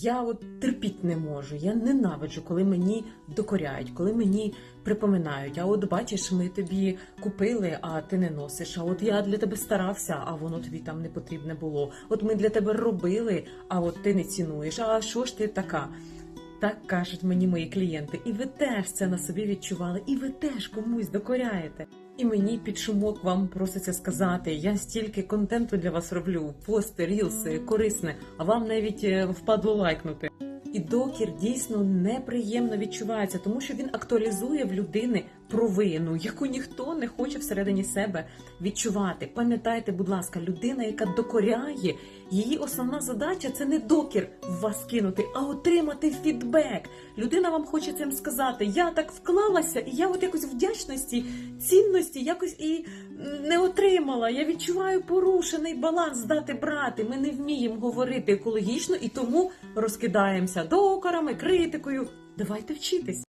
Я от терпіть не можу. Я ненавиджу, коли мені докоряють, коли мені припоминають. А от бачиш, ми тобі купили, а ти не носиш. А от я для тебе старався, а воно тобі там не потрібне було. От ми для тебе робили, а от ти не цінуєш. А що ж ти така? Так кажуть мені мої клієнти, і ви теж це на собі відчували, і ви теж комусь докоряєте. І мені під шумок вам проситься сказати: я стільки контенту для вас роблю, пости, рілси, корисне, а вам навіть е, впадло лайкнути. І докір дійсно неприємно відчувається, тому що він актуалізує в людини провину, яку ніхто не хоче всередині себе відчувати. Пам'ятайте, будь ласка, людина, яка докоряє, її основна задача це не докір в вас кинути, а отримати фідбек. Людина вам хоче цим сказати: я так вклалася, і я от якось вдячності, цінності якось і не отримала. Я відчуваю порушений баланс дати брати. Ми не вміємо говорити екологічно і тому розкидаємося докорами, критикою. Давайте вчитись.